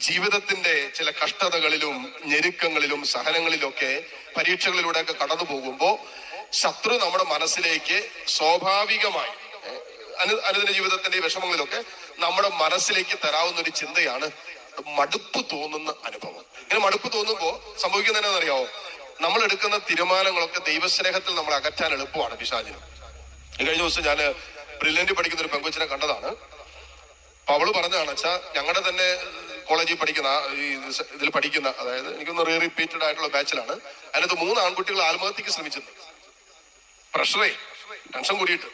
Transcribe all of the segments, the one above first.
ജീവിതത്തിന്റെ ചില കഷ്ടതകളിലും ഞെരുക്കങ്ങളിലും സഹനങ്ങളിലൊക്കെ പരീക്ഷകളിലൂടെയൊക്കെ കടന്നു പോകുമ്പോൾ ശത്രു നമ്മുടെ മനസ്സിലേക്ക് സ്വാഭാവികമായി അനു അനുദിന ജീവിതത്തിന്റെ വിഷമങ്ങളിലൊക്കെ നമ്മുടെ മനസ്സിലേക്ക് തരാവുന്ന ഒരു ചിന്തയാണ് മടുപ്പ് തോന്നുന്ന അനുഭവം. ഇങ്ങനെ മടുപ്പ് തോന്നുമ്പോൾ സംഭവിക്കുന്നത് അറിയാവോ നമ്മൾ എടുക്കുന്ന തീരുമാനങ്ങളൊക്കെ ദൈവസ്നേഹത്തിൽ നമ്മൾ അകറ്റാൻ എളുപ്പമാണ് പിശാചിനും. കഴിഞ്ഞ ദിവസം ഞാൻ ബ്രില്യന്റ് പഠിക്കുന്ന ഒരു പെങ്കൊച്ചിനെ കണ്ടതാണ്. അപ്പൊ അവൾ പറഞ്ഞതാണ് വെച്ചാ ഞങ്ങളുടെ തന്നെ കോളേജിൽ പഠിക്കുന്ന ഇതിൽ പഠിക്കുന്ന അതായത് എനിക്കൊന്ന് റീ റിപ്പീറ്റഡ് ആയിട്ടുള്ള ബാച്ചിലാണ് അതിനകത്ത് മൂന്ന് ആൺകുട്ടികൾ ആത്മഹത്യക്ക് ശ്രമിച്ചത് പ്രഷറേ ടെൻഷൻ കൂടിയിട്ട്.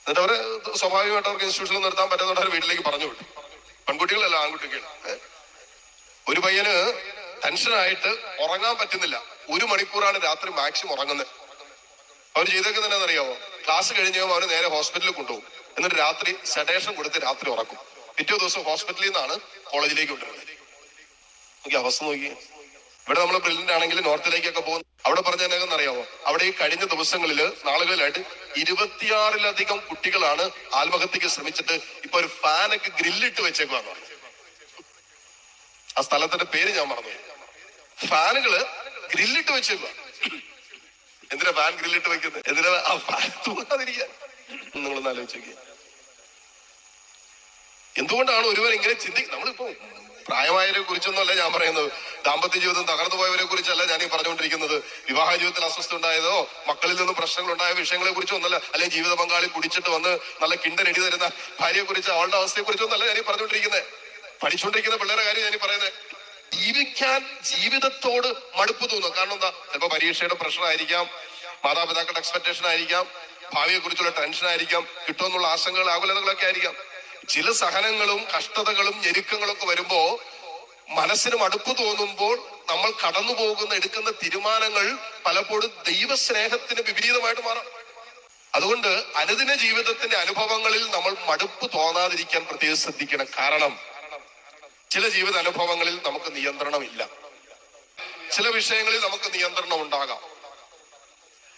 എന്നിട്ട് അവർ സ്വാഭാവികമായിട്ട് അവർക്ക് ഇൻസ്റ്റിറ്റ്യൂഷനിൽ നിർത്താൻ പറ്റുന്നതുകൊണ്ട് അവർ വീട്ടിലേക്ക് പറഞ്ഞു വിട്ടു. പെൺകുട്ടികളല്ല ആൺകുട്ടികൾ ഒരു പയ്യന് ടെൻഷനായിട്ട് ഉറങ്ങാൻ പറ്റുന്നില്ല. ഒരു മണിക്കൂറാണ് രാത്രി മാക്സിമം ഉറങ്ങുന്നത്. അവർ ചെയ്തൊക്കെ തന്നെ അറിയാമോ ക്ലാസ് കഴിഞ്ഞ് അവർ നേരെ ഹോസ്പിറ്റലിൽ കൊണ്ടുപോകും. എന്നിട്ട് രാത്രി സെഡേഷൻ കൊടുത്ത് രാത്രി ഉറക്കും. പിറ്റേ ദിവസം ഹോസ്പിറ്റലിൽ നിന്നാണ് കോളേജിലേക്ക് കൊണ്ടുവരുന്നത് നോക്കി അവസ്ഥ നോക്കി ഇവിടെ നമ്മൾ ബ്രില്യന്റ് ആണെങ്കിൽ നോർത്തിലേക്കൊക്കെ പോകും അവിടെ അറിയാമോ അവിടെ ഈ കഴിഞ്ഞ ദിവസങ്ങളിൽ നാളുകളിലായിട്ട് ഇരുപത്തിയാറിലധികം കുട്ടികളാണ് ആത്മഹത്യക്ക് ശ്രമിച്ചിട്ട് ഇപ്പൊ ഒരു ഫാനൊക്കെ ഗ്രില്ലിട്ട് വെച്ചേക്കുവാന്ന് പറഞ്ഞു. ആ സ്ഥലത്തിന്റെ പേര് ഞാൻ മറന്നു ഫാനുകൾ ഗ്രില്ലിട്ട് വെച്ചേക്കുക എന്തിനാ ഫാൻ ഗ്രില്ലിട്ട് വെക്കുന്നത് എന്തിനാ ആ ഫാൻ തൂങ്ങാതിരിക്കാൻ നിങ്ങളൊന്ന് ആലോചിച്ചു നോക്കിയേ. എന്തുകൊണ്ടാണ് ഒരുവർ ഇങ്ങനെ ചിന്തിക്കുന്നത് നമ്മളിപ്പോ പ്രായമായവരെ കുറിച്ചൊന്നുമല്ല ഞാൻ പറയുന്നത്. ദാമ്പത്യ ജീവിതം തകർന്നു പോയവരെ കുറിച്ചല്ല ഞാൻ ഈ പറഞ്ഞുകൊണ്ടിരിക്കുന്നത്. വിവാഹ ജീവിതത്തിൽ അസ്വസ്ഥ ഉണ്ടായതോ മക്കളിൽ നിന്ന് പ്രശ്നങ്ങൾ ഉണ്ടായ വിഷയങ്ങളെ കുറിച്ചൊന്നല്ല അല്ലെങ്കിൽ ജീവിത പങ്കാളി കുടിച്ചിട്ട് വന്ന് നല്ല കിണ്ടൻ എടി തരുന്ന ഭാര്യയെ കുറിച്ച് അവളുടെ അവസ്ഥയെ കുറിച്ചൊന്നല്ല ഞാൻ ഈ പറഞ്ഞുകൊണ്ടിരിക്കുന്നത്. പഠിച്ചുകൊണ്ടിരിക്കുന്ന പിള്ളേരെ കാര്യം ഞാൻ പറയുന്നത്. ജീവിക്കാൻ ജീവിതത്തോട് മടുപ്പ് തോന്നും കാരണം എന്താ? ചിലപ്പോ പരീക്ഷയുടെ പ്രഷർ ആയിരിക്കാം മാതാപിതാക്കളുടെ എക്സ്പെക്ടേഷൻ ആയിരിക്കാം ഭാവിയെ കുറിച്ചുള്ള ടെൻഷൻ ആയിരിക്കാം കിട്ടുമെന്നുള്ള ആശങ്കകൾ ആകുലതകളൊക്കെ ആയിരിക്കാം. ചില സഹനങ്ങളും കഷ്ടതകളും ഞെരുക്കങ്ങളും ഒക്കെ വരുമ്പോ മനസ്സിന് മടുപ്പ് തോന്നുമ്പോൾ നമ്മൾ കടന്നു പോകുന്ന എടുക്കുന്ന തീരുമാനങ്ങൾ പലപ്പോഴും ദൈവസ്നേഹത്തിന് വിപരീതമായിട്ട് മാറാം. അതുകൊണ്ട് അനുദിന ജീവിതത്തിന്റെ അനുഭവങ്ങളിൽ നമ്മൾ മടുപ്പ് തോന്നാതിരിക്കാൻ പ്രത്യേകം ശ്രദ്ധിക്കണം. കാരണം ചില ജീവിത അനുഭവങ്ങളിൽ നമുക്ക് നിയന്ത്രണമില്ല. ചില വിഷയങ്ങളിൽ നമുക്ക് നിയന്ത്രണം ഉണ്ടാകാം.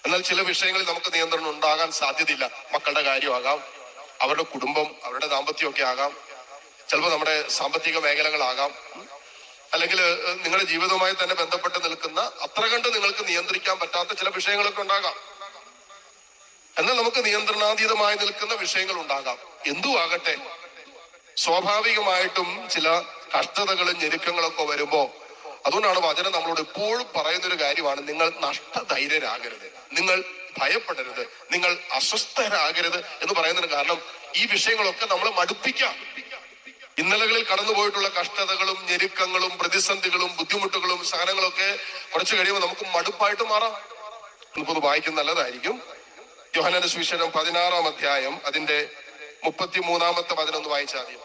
എന്നാൽ ചില വിഷയങ്ങളിൽ നമുക്ക് നിയന്ത്രണം ഉണ്ടാകാൻ സാധ്യതയില്ല. മക്കളുടെ കാര്യമാകാം അവരുടെ കുടുംബം അവരുടെ ദാമ്പത്യമൊക്കെ ആകാം. ചിലപ്പോൾ നമ്മുടെ സാമ്പത്തിക മേഖലകളാകാം. അല്ലെങ്കിൽ നിങ്ങളുടെ ജീവിതവുമായി തന്നെ ബന്ധപ്പെട്ട് നിൽക്കുന്ന അത്ര കണ്ട് നിങ്ങൾക്ക് നിയന്ത്രിക്കാൻ പറ്റാത്ത ചില വിഷയങ്ങളൊക്കെ ഉണ്ടാകാം. എന്നാൽ നമുക്ക് നിയന്ത്രണാതീതമായി നിൽക്കുന്ന വിഷയങ്ങൾ ഉണ്ടാകാം എന്തു ആകട്ടെ സ്വാഭാവികമായിട്ടും ചില കഷ്ടതകളും ഞെരുക്കങ്ങളൊക്കെ വരുമ്പോ അതുകൊണ്ടാണ് വചനം നമ്മളോട് എപ്പോഴും പറയുന്ന ഒരു കാര്യമാണ് നിങ്ങൾ നഷ്ടധൈര്യരാകരുത്. നിങ്ങൾ ഭയപ്പെടരുത്. നിങ്ങൾ അസ്വസ്ഥരാകരുത് എന്ന് പറയുന്നതിന് കാരണം ഈ വിഷയങ്ങളൊക്കെ നമ്മൾ മടുപ്പിക്കാം. ഇന്നലകളിൽ കടന്നുപോയിട്ടുള്ള കഷ്ടതകളും ഞെരുക്കങ്ങളും പ്രതിസന്ധികളും ബുദ്ധിമുട്ടുകളും സഹനങ്ങളൊക്കെ കുറച്ച് കഴിയുമ്പോൾ നമുക്ക് മടുപ്പായിട്ട് മാറാം. നമുക്കൊന്ന് വായിക്കുന്ന നല്ലതായിരിക്കും. യോഹനന്റെ സുവിശേഷം പതിനാറാം അധ്യായം അതിന്റെ മുപ്പത്തി മൂന്നാമത്തെ പതിനൊന്ന് വായിച്ചാൽ മതി.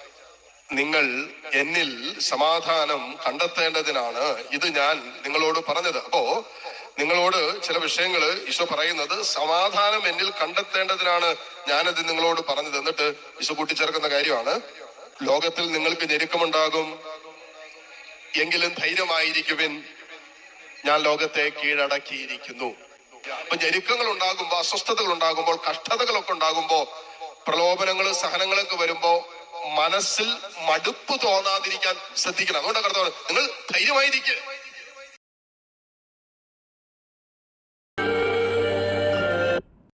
നിങ്ങൾ എന്നിൽ സമാധാനം കണ്ടെത്തേണ്ടതിനാണ് ഇത് ഞാൻ നിങ്ങളോട് പറഞ്ഞത്. അപ്പോ നിങ്ങളോട് ചില വിഷയങ്ങൾ ഈശോ പറയുന്നത് സമാധാനം എന്നിൽ കണ്ടെത്തേണ്ടതിനാണ് ഞാനത് നിങ്ങളോട് പറഞ്ഞത്. എന്നിട്ട് ഈശോ കൂട്ടിച്ചേർക്കുന്ന കാര്യമാണ്. ലോകത്തിൽ നിങ്ങൾക്ക് ഞെരുക്കമുണ്ടാകും. എങ്കിലും ധൈര്യമായിരിക്കുവിൻ. ഞാൻ ലോകത്തെ കീഴടക്കിയിരിക്കുന്നു. അപ്പൊ ഞെരുക്കങ്ങൾ ഉണ്ടാകുമ്പോൾ അസ്വസ്ഥതകൾ ഉണ്ടാകുമ്പോൾ കഷ്ടതകളൊക്കെ ഉണ്ടാകുമ്പോൾ പ്രലോഭനങ്ങളും സഹനങ്ങളൊക്കെ വരുമ്പോ മനസ്സിൽ മടുപ്പ് തോന്നാതിരിക്കാൻ ശ്രദ്ധിക്കണം. അതുകൊണ്ടാണ് കർത്താവ് നിങ്ങൾ ധൈര്യമായിരിക്കുക